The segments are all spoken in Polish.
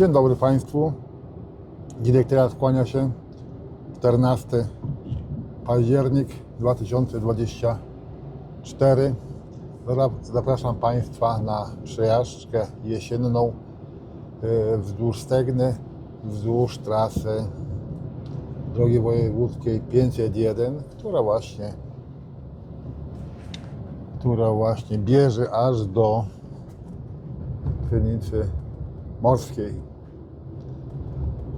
Dzień dobry Państwu. Dzisiaj teraz kłania się 14 październik 2024. Zara- Zapraszam Państwa na przejażdżkę jesienną e, wzdłuż Stegny, wzdłuż trasy drogi wojewódzkiej 501, która właśnie która właśnie bierze aż do Krynicy Morskiej.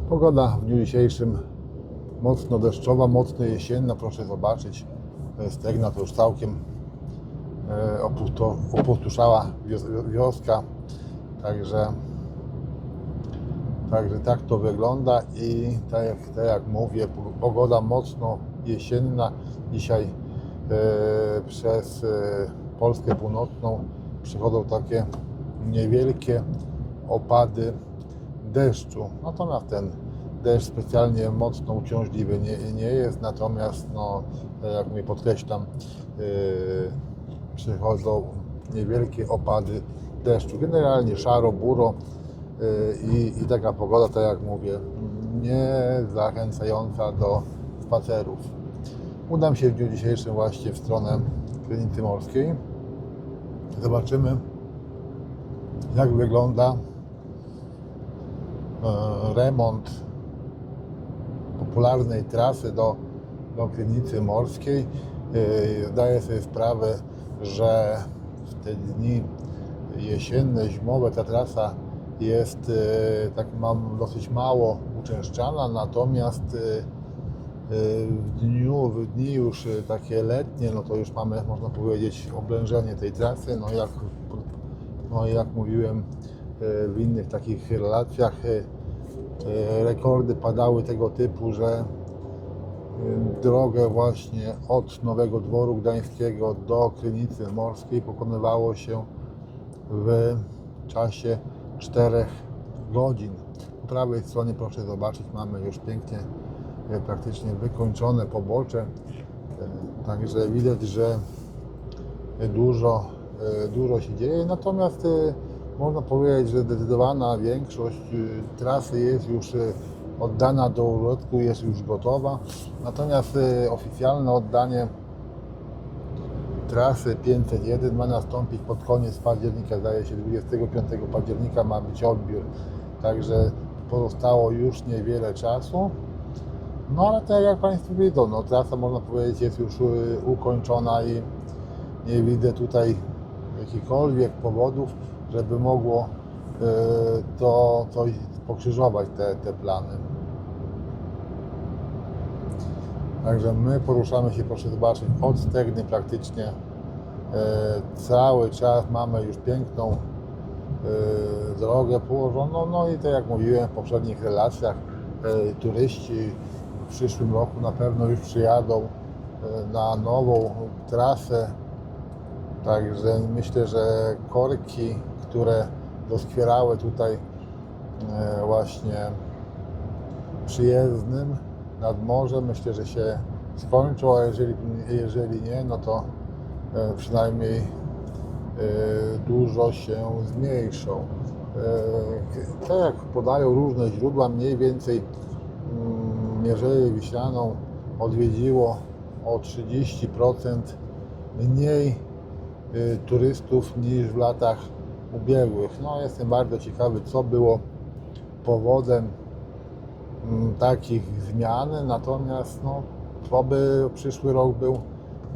Pogoda w dniu dzisiejszym mocno deszczowa, mocno jesienna. Proszę zobaczyć, Stegna to już całkiem e, wios- wioska. Także, także tak to wygląda i tak jak, tak jak mówię, po- pogoda mocno jesienna. Dzisiaj e, przez e, Polskę Północną przychodzą takie niewielkie opady deszczu. Natomiast ten deszcz specjalnie mocno uciążliwy nie, nie jest, natomiast no, jak mówię, podkreślam, yy, przychodzą niewielkie opady deszczu. Generalnie szaro, buro yy, i, i taka pogoda, tak jak mówię, nie zachęcająca do spacerów. Udam się w dniu dzisiejszym właśnie w stronę Krynicy Morskiej. Zobaczymy, jak wygląda remont popularnej trasy do, do Morskiej. E, Zdaję sobie sprawę, że w te dni jesienne, zimowe ta trasa jest, e, tak mam dosyć mało uczęszczana, natomiast e, e, w dniu, w dni już e, takie letnie, no to już mamy, można powiedzieć, oblężenie tej trasy, no jak, no jak mówiłem e, w innych takich relacjach, e, e, rekordy padały tego typu, że e, drogę właśnie od Nowego Dworu Gdańskiego do Krynicy Morskiej pokonywało się w czasie 4 godzin. Po prawej stronie proszę zobaczyć, mamy już pięknie e, praktycznie wykończone pobocze. E, Także widać, że dużo, e, dużo się dzieje. Natomiast e, można powiedzieć, że zdecydowana większość e, trasy jest już e, oddana do użytku, jest już gotowa. Natomiast e, oficjalne oddanie trasy 501 ma nastąpić pod koniec października, zdaje się 25 października ma być odbiór. Także pozostało już niewiele czasu. No ale tak jak Państwo widzą, no, trasa można powiedzieć jest już y, ukończona i nie widzę tutaj jakichkolwiek powodów, żeby mogło y, to coś pokrzyżować te, te plany. Także my poruszamy się, proszę zobaczyć, od Stegny praktycznie e, cały czas mamy już piękną e, drogę położoną. No i tak jak mówiłem w poprzednich relacjach, e, turyści w przyszłym roku na pewno już przyjadą e, na nową trasę. Także myślę, że korki, które doskwierały tutaj e, właśnie przyjezdnym nad morze. Myślę, że się skończą, a jeżeli, jeżeli nie, no to e, przynajmniej e, dużo się zmniejszą. Tak jak podają różne źródła, mniej więcej mm, Mierzeję Wiślaną odwiedziło o 30% mniej turystów niż w latach ubiegłych. No, jestem bardzo ciekawy, co było powodem mm, takich zmian, natomiast no, oby przyszły rok był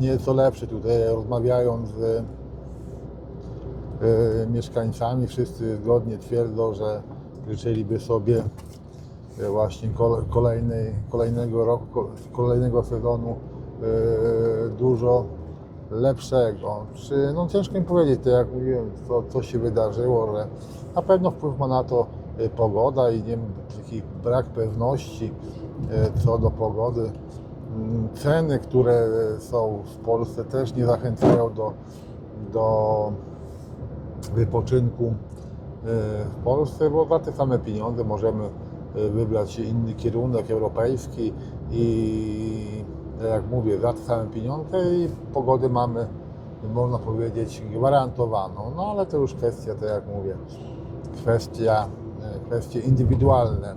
nieco lepszy. Tutaj rozmawiając z e, mieszkańcami, wszyscy zgodnie twierdzą, że życzyliby sobie e, właśnie kol- kolejnej, kolejnego roku, ko- kolejnego sezonu e, dużo lepszego. Czy, no ciężko mi powiedzieć, to jak mówiłem, co, co się wydarzyło, że na pewno wpływ ma na to e, pogoda i nie taki brak pewności e, co do pogody. Mm, Ceny, które e, są w Polsce też nie zachęcają do, do wypoczynku w Polsce, bo za te same pieniądze możemy wybrać inny kierunek europejski i jak mówię, za te same pieniądze i pogody mamy, można powiedzieć, gwarantowaną. No ale to już kwestia, tak jak mówię, kwestia, e, kwestie indywidualne.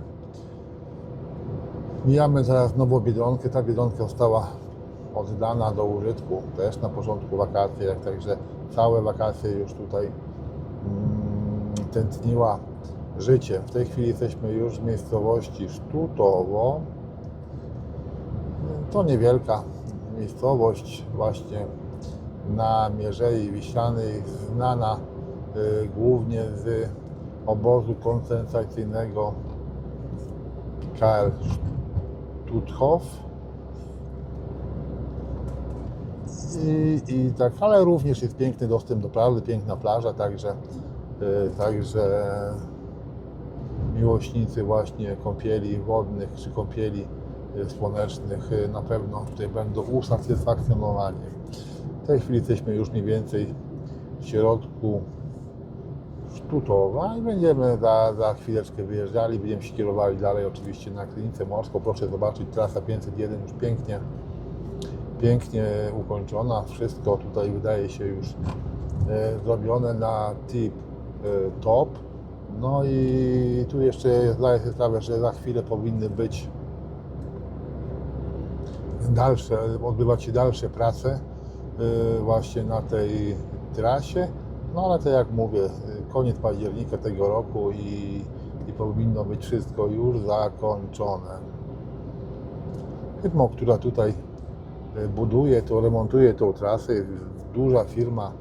Mijamy teraz nową Biedronkę. Ta Biedronka została oddana do użytku też na początku wakacji, jak także całe wakacje już tutaj mm, tętniła życie. W tej chwili jesteśmy już w miejscowości Sztutowo. To niewielka miejscowość właśnie na Mierzei Wiślanej, znana y, głównie z obozu koncentracyjnego KL Tuthof. I, I tak, ale również jest piękny dostęp do plaży, piękna plaża, także, y, także miłośnicy właśnie kąpieli wodnych czy kąpieli słonecznych y, na pewno tutaj będą usatysfakcjonowani. W tej chwili jesteśmy już mniej więcej w środku Sztutowa i będziemy za, za chwileczkę wyjeżdżali, będziemy się kierowali dalej oczywiście na klinicę morską. Proszę zobaczyć, trasa 501 już pięknie, pięknie ukończona. Wszystko tutaj wydaje się już e, zrobione na tip e, top. No i tu jeszcze zdaję sobie sprawę, że za chwilę powinny być dalsze, odbywać się dalsze prace y, właśnie na tej trasie. No ale to jak mówię, koniec października tego roku i, i powinno być wszystko już zakończone. Firmą, która tutaj y, buduje, to remontuje tą trasę, jest duża firma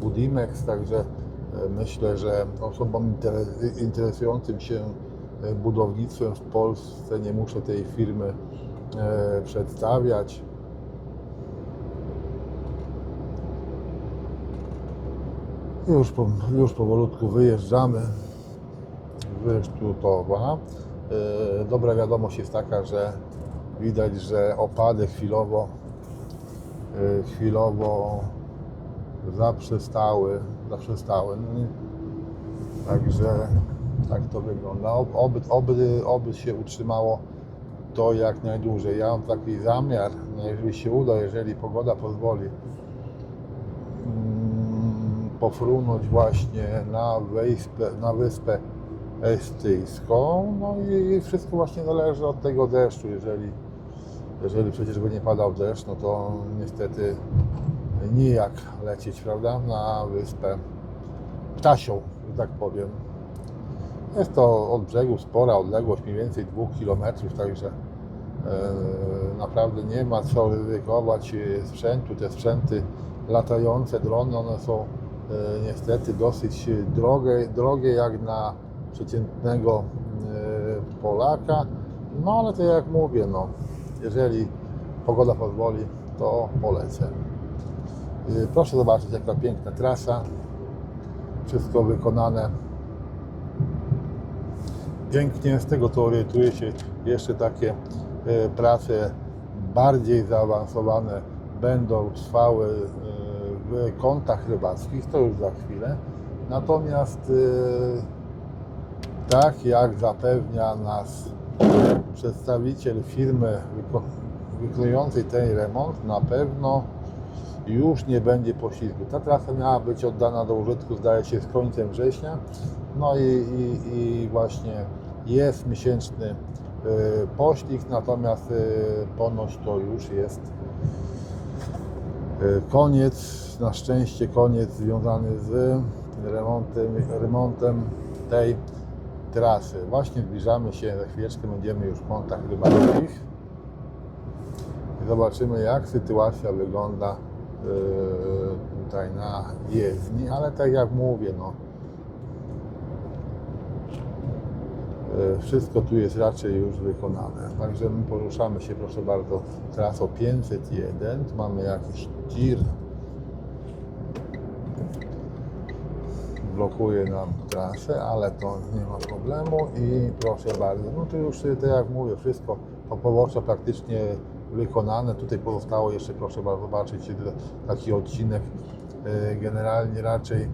Budimex, także y, myślę, że osobom intere- interesującym się budownictwem w Polsce nie muszę tej firmy przedstawiać. Już, po, już powolutku wyjeżdżamy z Sztutowa. E, Dobra wiadomość jest taka, że widać, że opady chwilowo e, chwilowo zaprzestały, zaprzestały. Także tak to wygląda. Ob- Oby, oby, oby się utrzymało to jak najdłużej. Ja mam taki zamiar, jeżeli się uda, jeżeli pogoda pozwoli, mm, pofrunąć właśnie na wyspę, na wyspę Estyjską. No i wszystko właśnie zależy od tego deszczu. Jeżeli, jeżeli przecież by nie padał deszcz, no to niestety nijak lecieć, prawda, na wyspę Ptasią, że tak powiem. Jest to od brzegu spora odległość, mniej więcej 2 km, także naprawdę nie ma co ryzykować e, sprzętu. Te sprzęty latające, drony, one są e, niestety dosyć drogie, drogie jak na przeciętnego e, Polaka. No ale to jak mówię, no, jeżeli pogoda pozwoli, to polecę. E, Proszę zobaczyć, jaka piękna trasa. Wszystko wykonane pięknie. Z tego orientuję się, jeszcze takie e, prace bardziej zaawansowane będą trwały e, w kątach rybackich, to już za chwilę. Natomiast e, tak jak zapewnia nas przedstawiciel firmy wyko- wykonującej ten remont, na pewno już nie będzie poślizgu. Ta trasa miała być oddana do użytku, zdaje się, z końcem września. No i, i, i właśnie jest miesięczny y, poślizg, natomiast y, ponoć to już jest y, koniec, na szczęście koniec związany z remontem, remontem tej trasy. Właśnie zbliżamy się, za chwileczkę będziemy już w kątach rybackich. Zobaczymy jak sytuacja wygląda tutaj na jezdni, ale tak jak mówię, no yy, wszystko tu jest raczej już wykonane. Także my poruszamy się, proszę bardzo, trasą 501. Tu mamy jakiś tir. Blokuje nam trasę, ale to nie ma problemu i proszę bardzo, no tu już tak jak mówię, wszystko po pobocze praktycznie wykonane. Tutaj pozostało jeszcze, proszę bardzo, zobaczyć taki odcinek. E, Generalnie raczej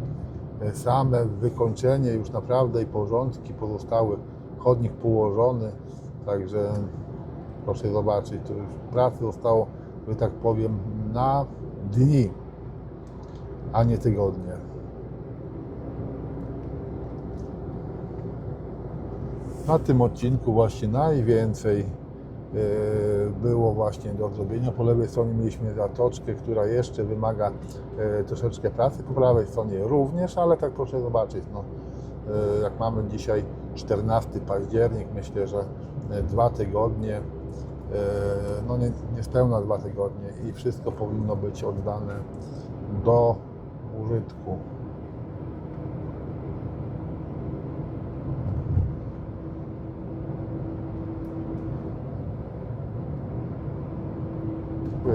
e, same wykończenie już naprawdę i porządki pozostały. Chodnik położony, także proszę zobaczyć, to już pracy zostało, że tak powiem, na dni, a nie tygodnie. Na tym odcinku właśnie najwięcej e, było właśnie do zrobienia. Po lewej stronie mieliśmy zatoczkę, która jeszcze wymaga e, troszeczkę pracy. Po prawej stronie również, ale tak proszę zobaczyć. No, jak mamy dzisiaj 14 październik, myślę, że e, dwa tygodnie, e, no nie, niespełna dwa tygodnie i wszystko powinno być oddane do użytku.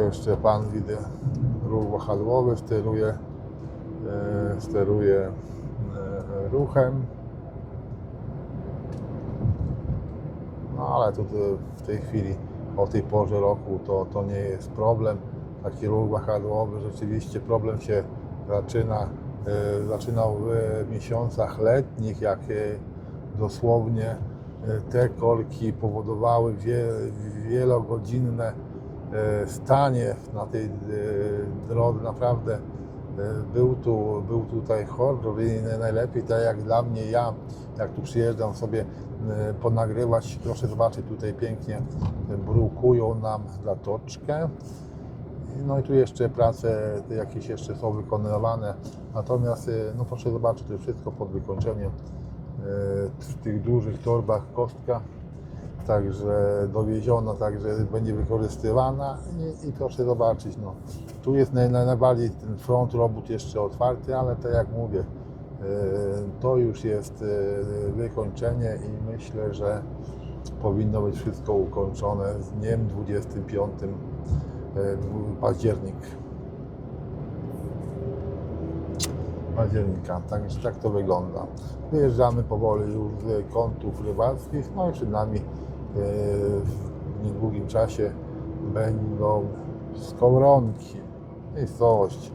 Jeszcze pan widzę ruch wahadłowy, steruje, e, steruje e, ruchem. No ale tu w tej chwili, o tej porze roku, to, to nie jest problem. Taki ruch wahadłowy, rzeczywiście problem się zaczyna, e, zaczynał w miesiącach letnich, jak e, dosłownie e, te korki powodowały wie, wielogodzinne e, stanie na tej e, drodze. Naprawdę e, był, tu, był tutaj horror i najlepiej tak jak dla mnie, ja jak tu przyjeżdżam sobie ponagrywać, proszę zobaczyć tutaj pięknie brukują nam zatoczkę. No i tu jeszcze prace jakieś jeszcze są wykonywane. Natomiast, e, no proszę zobaczyć, to wszystko pod wykończeniem. E, W tych dużych torbach kostka, także dowieziona, także będzie wykorzystywana i, i proszę zobaczyć, no, tu jest naj, naj- najbardziej ten front robót jeszcze otwarty, ale tak jak mówię, e, to już jest e, wykończenie i myślę, że powinno być wszystko ukończone z dniem 25 e, październik. października. Także tak to wygląda. Wyjeżdżamy powoli już z kątów rybackich, no i przed nami w niedługim czasie będą skowronki. Miejscowość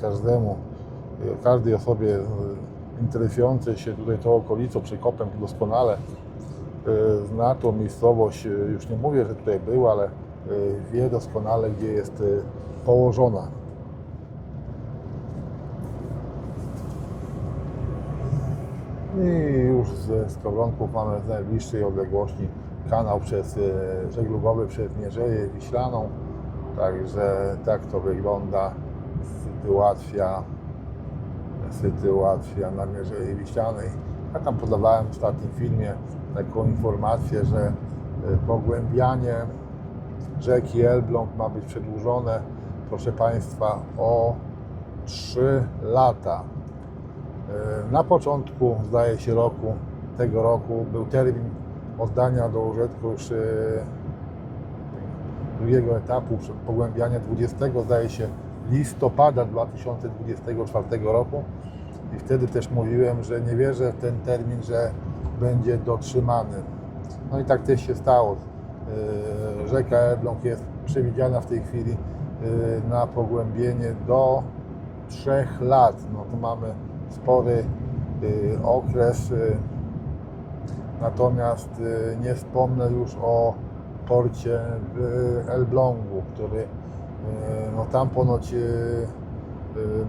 każdemu, e, każdej osobie e, interesującej się tutaj tą okolicą, przekopem doskonale e, zna tą miejscowość. E, Już nie mówię, że tutaj był, ale e, wie doskonale, gdzie jest e, położona. I już ze Skowronków mamy w najbliższej odległości kanał przez, e, żeglugowy przez Mierzeję Wiślaną. Także tak to wygląda. Sytuacja, sytuacja na Mierzei Wiślanej. Ja tam podawałem w ostatnim filmie taką informację, że e, pogłębianie rzeki Elbląg ma być przedłużone, proszę Państwa, o 3 lata. E, Na początku, zdaje się, roku tego roku był termin oddania do użytku już drugiego etapu pogłębiania 20, zdaje się, listopada 2024 roku. I wtedy też mówiłem, że nie wierzę w ten termin, że będzie dotrzymany. No i tak też się stało. E, Rzeka Elbląg jest przewidziana w tej chwili e, na pogłębienie do 3 lat. No to mamy spory y, okres. y, Natomiast y, nie wspomnę już o porcie w Elblągu, który no tam ponoć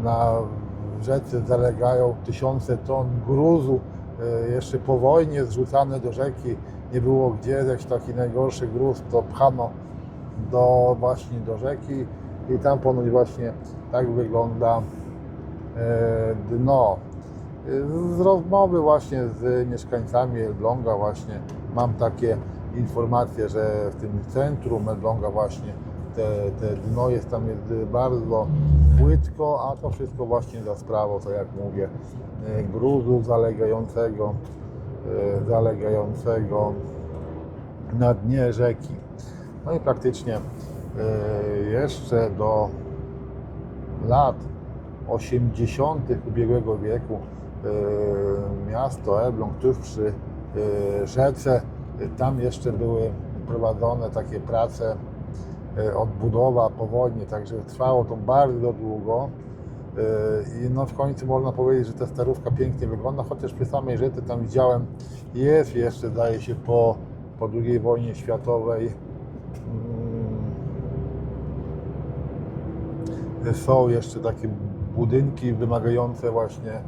na rzece zalegają tysiące ton gruzu jeszcze po wojnie zrzucane do rzeki. Nie było gdzie, jakiś taki najgorszy gruz to pchano do, właśnie do rzeki i tam ponoć właśnie tak wygląda dno. E, Z rozmowy właśnie z mieszkańcami Elbląga właśnie mam takie informacje, że w tym centrum Elbląga właśnie te, te dno jest tam jest bardzo płytko, a to wszystko właśnie za sprawą, tak jak mówię, e, gruzu zalegającego, e, zalegającego na dnie rzeki. No i praktycznie e, jeszcze do lat 80. ubiegłego wieku e, miasto Elbląg tuż przy e, rzece, tam jeszcze były prowadzone takie prace e, odbudowa po wojnie, także trwało to bardzo długo i no w końcu można powiedzieć, że ta starówka pięknie wygląda, chociaż przy samej rzece tam widziałem jest jeszcze zdaje się po, po II wojnie światowej mm, są jeszcze takie budynki wymagające właśnie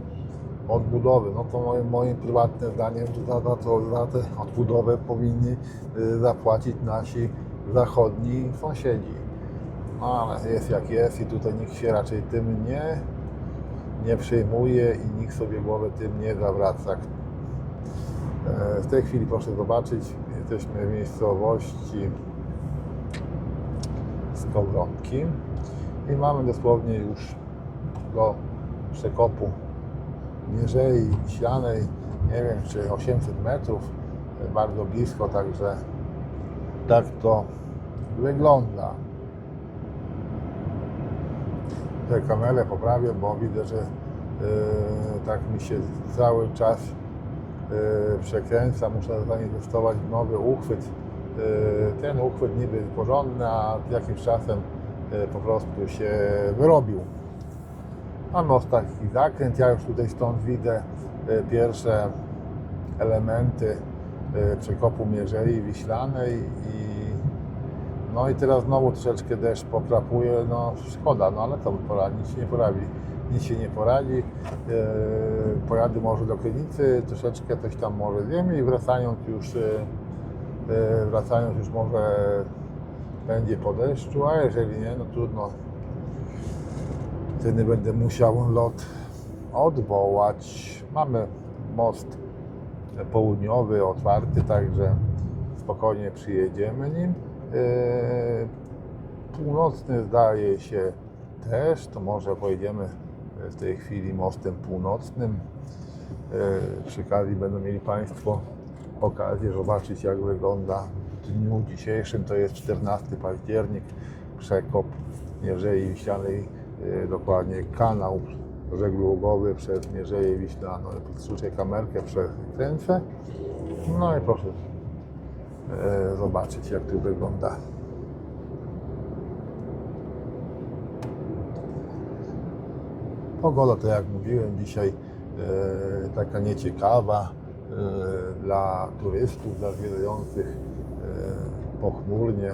odbudowy. No to moim, prywatnym zdaniem za, za, to, za tę odbudowę powinni y, zapłacić nasi zachodni sąsiedzi. No ale jest jak jest i tutaj nikt się raczej tym nie, nie przejmuje i nikt sobie głowy tym nie zawraca. E, W tej chwili proszę zobaczyć, jesteśmy w miejscowości Skowronki i mamy dosłownie już do przekopu Mierzei Wiślanej, nie wiem czy 800 metrów, e, bardzo blisko, także tak to wygląda. Tę kamerę poprawię, bo widzę, że e, tak mi się cały czas e, przekręca. Muszę zainwestować w nowy uchwyt. E, ten uchwyt niby porządny, a jakimś czasem e, po prostu się wyrobił. Mamy ostatni zakręt. Ja już tutaj stąd widzę e, pierwsze elementy e, przekopu Mierzei Wiślanej i no i teraz znowu troszeczkę deszcz pokrapuje, no szkoda, no ale to poradzi, nic się nie poradzi. Nic się nie poradzi. Pojadę może do Krynicy, troszeczkę coś tam może zjem i wracając już, e, wracając już może będzie po deszczu, a jeżeli nie, no trudno. Wtedy będę musiał lot odwołać. Mamy most południowy otwarty, także spokojnie przyjedziemy nim. Yy, Północny zdaje się też, to może pojedziemy w tej chwili mostem północnym. Yy, Przy okazji będą mieli Państwo okazję zobaczyć jak wygląda w dniu dzisiejszym, to jest 14 październik, przekop Mierzei Wiślanej, dokładnie kanał żeglugowy przez Mierzeję Wiślaną. Podsuszę kamerkę, przekręcę, no i proszę e, zobaczyć jak to wygląda. Pogoda to jak mówiłem dzisiaj e, taka nieciekawa dla turystów, dla zwiedzających pochmurnie,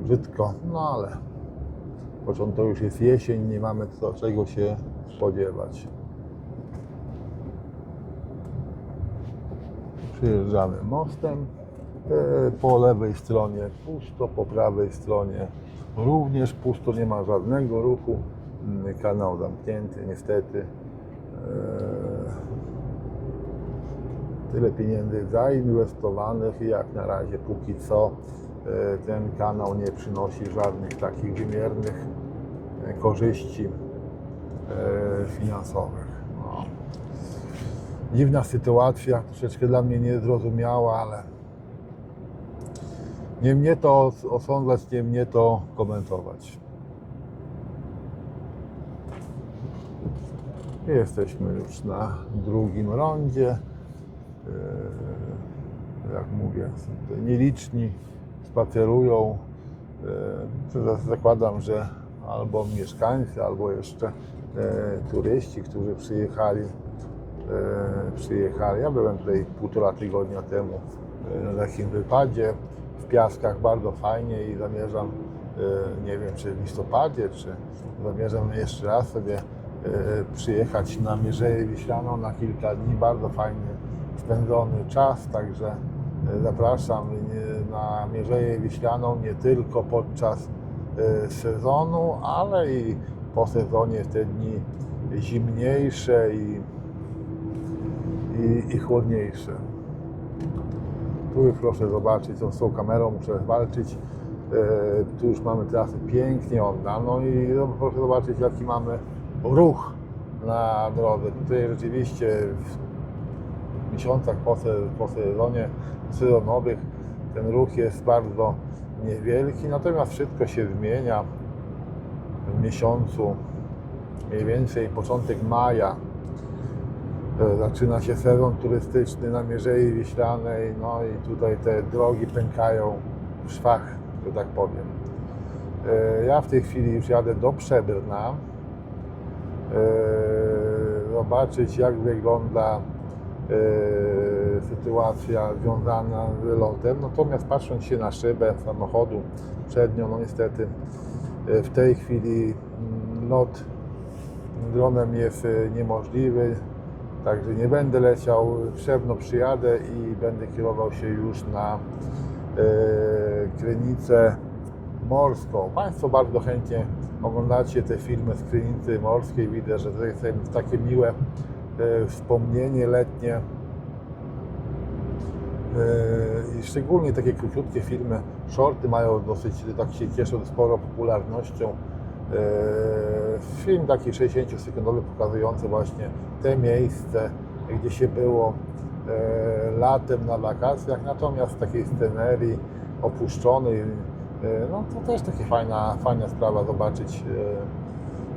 brzydko, no ale początek to już jest jesień, nie mamy co, czego się spodziewać. Przyjeżdżamy mostem. E, Po lewej stronie pusto, po prawej stronie również pusto, nie ma żadnego ruchu. Mm, Kanał zamknięty, niestety. E, Tyle pieniędzy zainwestowanych jak na razie póki co ten kanał nie przynosi żadnych takich wymiernych e, korzyści e, finansowych. No. Dziwna sytuacja, troszeczkę dla mnie niezrozumiała, ale nie mnie to os- osądzać, nie mnie to komentować. Jesteśmy już na drugim rondzie. Jak mówię, nieliczni spacerują. To Zakładam, że albo mieszkańcy, albo jeszcze e, turyści, którzy przyjechali, e, przyjechali. Ja byłem tutaj półtora tygodnia temu e, na takim wypadzie w Piaskach, bardzo fajnie i zamierzam, e, nie wiem czy w listopadzie, czy zamierzam jeszcze raz sobie e, przyjechać na Mierzeję Wiślaną na kilka dni. Bardzo fajny spędzony czas, także e, zapraszam e, na Mierzeję Wiślaną nie tylko podczas e, sezonu, ale i po sezonie te dni zimniejsze i, i, i chłodniejsze. Tu już proszę zobaczyć, z tą kamerą muszę walczyć. E, Tu już mamy trasę pięknie oddaną i no, proszę zobaczyć, jaki mamy ruch na drodze. Tutaj rzeczywiście w miesiącach po, se, po sezonie sezonowych ten ruch jest bardzo niewielki, natomiast wszystko się zmienia w miesiącu mniej więcej początek maja e, zaczyna się sezon turystyczny na Mierzei Wiślanej, no i tutaj te drogi pękają w szwach, że tak powiem. E, Ja w tej chwili już jadę do Przebrna, e, zobaczyć jak wygląda sytuacja związana z lotem. Natomiast patrząc się na szybę samochodu przednią, no niestety e, w tej chwili mm, lot dronem jest e, niemożliwy. Także nie będę leciał, szewno przyjadę i będę kierował się już na e, Krynicę Morską. Państwo bardzo chętnie oglądacie te filmy z Krynicy Morskiej. Widzę, że to jest takie miłe e, wspomnienie letnie. E, I szczególnie takie króciutkie filmy, shorty mają dosyć, tak się cieszą sporą popularnością. E, Film taki 60-sekundowy pokazujący właśnie te miejsce, gdzie się było e, latem na wakacjach, natomiast takiej scenerii opuszczonej, e, no to też taka fajna, fajna sprawa zobaczyć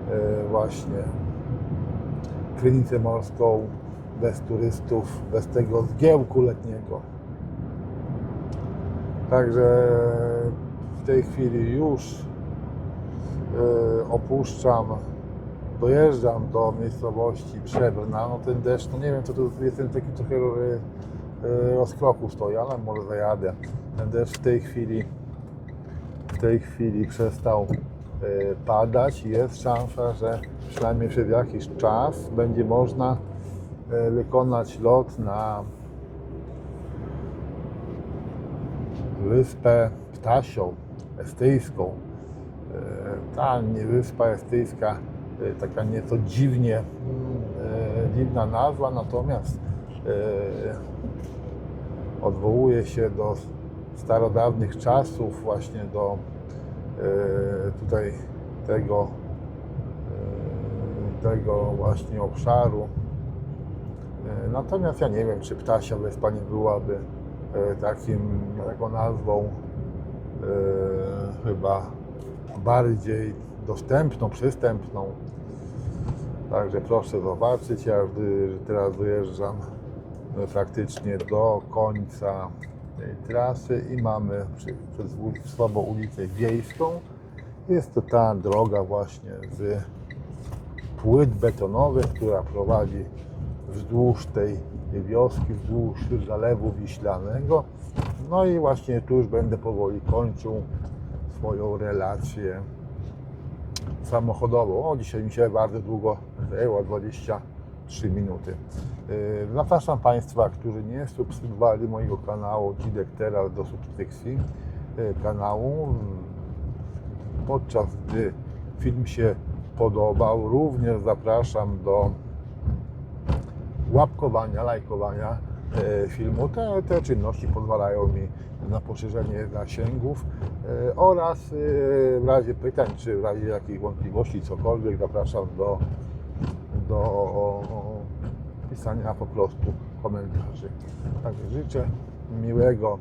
e, e, właśnie Krynicę Morską bez turystów, bez tego zgiełku letniego. Także w tej chwili już e, opuszczam, dojeżdżam do miejscowości Przebrna. No ten deszcz, no nie wiem, to tu jestem taki trochę e, e, rozkroku stoi, ale może zajadę. Ten deszcz w tej chwili w tej chwili przestał e, padać i jest szansa, że przynajmniej przez jakiś czas będzie można e, wykonać lot na wyspę Ptasią, estyjską. E, Ta wyspa estyjska, taka nieco dziwnie, dziwna nazwa, natomiast odwołuje się do starodawnych czasów, właśnie do tutaj tego, e, tego właśnie obszaru. E, Natomiast ja nie wiem, czy Ptasia Wyspa byłaby e, takim, taką nazwą e, chyba bardziej dostępną, przystępną. Także proszę zobaczyć, ja teraz dojeżdżam e, praktycznie do końca tej trasy i mamy przez słabo ulicę wiejską. Jest to ta droga właśnie z płyt betonowych, która prowadzi wzdłuż tej wioski, wzdłuż Zalewu Wiślanego. No i właśnie tu już będę powoli kończył swoją relację samochodową. O, dzisiaj mi się bardzo długo zajęło, 23 minuty. Yy, Zapraszam Państwa, którzy nie subskrybowali mojego kanału Dzidek teraz do subskrypcji yy, kanału. Podczas gdy film się podobał, również zapraszam do łapkowania, lajkowania e, filmu. Te, te czynności pozwalają mi na poszerzenie zasięgów oraz w razie pytań, czy w razie jakichś wątpliwości, cokolwiek, zapraszam do, do pisania po prostu komentarzy. Także życzę miłego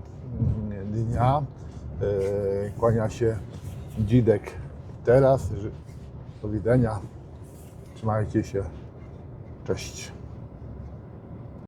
mm, dnia. E, Kłania się Dzidek teraz. Do widzenia. Trzymajcie się. Cześć.